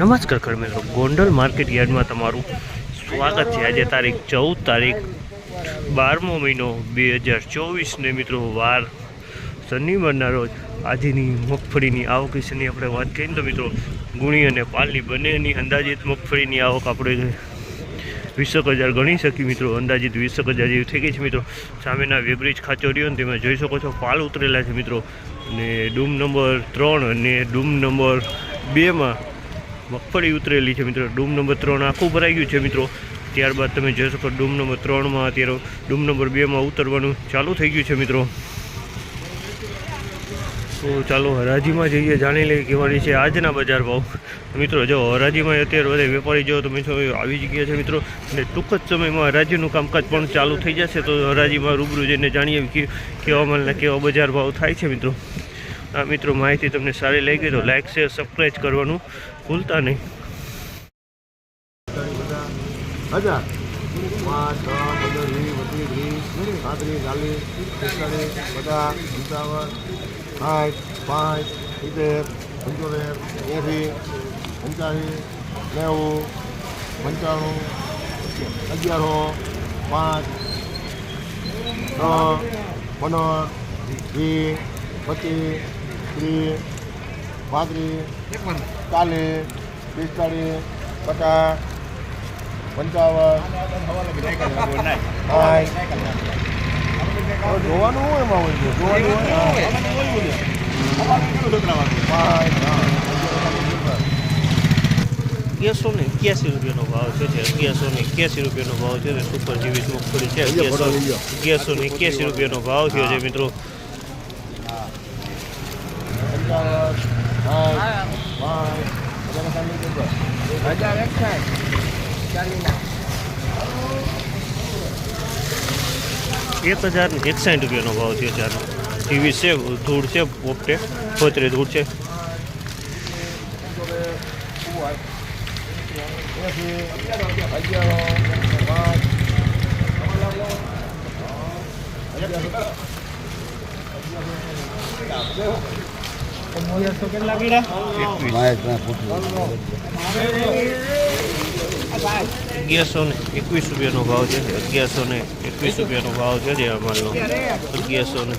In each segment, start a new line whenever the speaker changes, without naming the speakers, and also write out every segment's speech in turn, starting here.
નમસ્કાર ખડ મિત્રો. ગોંડલ માર્કેટ યાર્ડમાં તમારું સ્વાગત છે. આજે તારીખ ચૌદ તારીખ બારમો મહિનો બે હજાર ચોવીસને મિત્રો વાર શનિવારના રોજ આજની મગફળીની આવક વિશેની આપણે વાત કરીએ તો મિત્રો ગુણી અને પાલની બંનેની અંદાજિત મગફળીની આવક આપણે વીસેક હજાર ગણી શકીએ મિત્રો. અંદાજિત વીસેક હજાર જેવી થઈ ગઈ છે મિત્રો. સામેના વેબ્રિજ ખાચો રહ્યો ને તેમાં જોઈ શકો છો પાલ ઉતરેલા છે મિત્રો. અને ડૂમ નંબર ત્રણ અને ડૂમ નંબર બેમાં મગફળી ઉતરેલી છે મિત્રો. ડૂમ નંબર ત્રણ આખું ભરાઈ ગયું છે મિત્રો. ત્યારબાદ તમે જોઈ શકો ડૂમ નંબર ત્રણમાં અત્યારે ડૂમ નંબર બેમાં ઉતરવાનું ચાલુ થઈ ગયું છે મિત્રો. તો ચાલો, હરાજીમાં જઈએ, જાણી લઈએ કેવાની છે આજના બજાર ભાવ. મિત્રો, જો હરાજીમાં અત્યારે બધા વેપારી જો તમે જો આવી જ ગયા છે મિત્રો. અને ટૂંક જ સમયમાં હરાજીનું કામકાજ પણ ચાલુ થઈ જશે. તો હરાજીમાં રૂબરૂ જઈને જાણીએ કેવા માલના કેવા બજાર ભાવ થાય છે મિત્રો. આ મિત્રો માહિતી તમને સારી લાગી તો લાઇક શેર સબસ્ક્રાઈબ કરવાનું ભૂલતા નહીં.
હજાર પાંચ, છ, પંદર, વીસ, પચીસ, ત્રીસ, પાંત્રીસ, ચાલીસ, પિસ્તાલીસ, પચાસ, પંચાવન, સાઠ, પાંચ, સિત્તેર, પંચોતેર, એંસી, પંચ્યાસી, નેવું, પંચાણું અગિયારો પાંચ, છ, પંદર, વીસ, પચીસ ત્રીસ પાંત્રીસ ચાલીસ પિસ્તાળીસ પચાસ પંચાવન જોવાનું હોય એમાં હોય છે જોવાનું હોય
અગિયારસો ને એક્યાસી રૂપિયાનો ભાવ છે જે અગિયારસો ને એક્યાસી રૂપિયાનો ભાવ છે ને સુપર જીવી મગફળી છે. અગિયારસો અગિયારસો ને એક્યાસી રૂપિયાનો ભાવ થયો છે મિત્રો.
પાંચ હજાર
એક હજાર એકસાઠ રૂપિયાનો ભાવ છે આનો ટીવી છે, ધૂળ છે, પોપટે ફોતરે ધૂળ છે.
એંસી પાંચ
અગિયારસો ને એકવીસ રૂપિયાનો ભાવ છે અગિયારસો ને એકવીસ રૂપિયાનો ભાવ છે જે અમારનો અગિયારસો ને.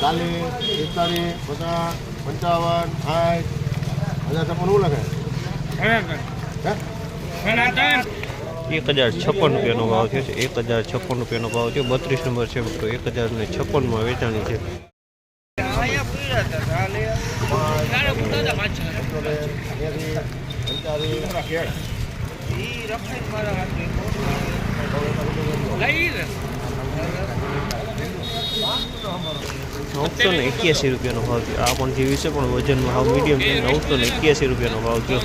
ચાલીસ એકતાલીસ પચાસ પંચાવન સાઠ હજાર છપ્પન શું લખે
એક હજાર છપ્પન રૂપિયાનો ભાવ છે એક હજાર છપ્પન રૂપિયાનો ભાવ છે બત્રીસ નંબર છે મિત્રો એક હજાર ને છપ્પનમાં વેચાણી છે નવસો ને એક્યાસી રૂપિયાનો ભાવ થયો. આ પણ જેવી છે, પણ વજનમાં ભાવ મીડિયમ છે. નવસો ને એક્યાસી રૂપિયાનો ભાવ થયો.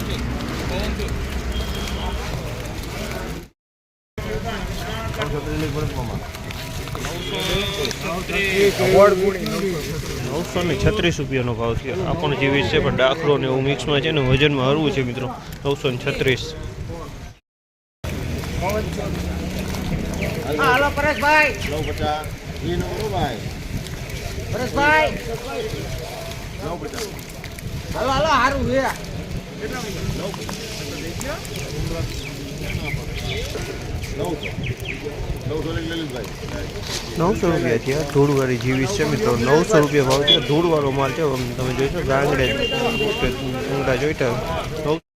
નવસો ને છત્રીસ રૂપિયાનો ભાવ છે આ પણ જેવી છે, પણ ડાખરો ને એવું મિક્સમાં છે ને વજનમાં હરવું છે મિત્રો. નવસો ને છત્રીસ.
હાલો પરેશભાઈ
નવ પચાસ ઈ નવ ભાઈ
પરેશભાઈ
નવ પચાસ
હાલો હાલો સારું છે
નવસો નવસો લઈ લલિતભાઈ
નવસો રૂપિયા થયા ધૂળવાળી જીવી છે મિત્રો નવસો રૂપિયા ભાવ છે ધૂળવાળો માલ છે આમ તમે જોઈશો ગાંગડે ગાંગડા જોઈતા નવ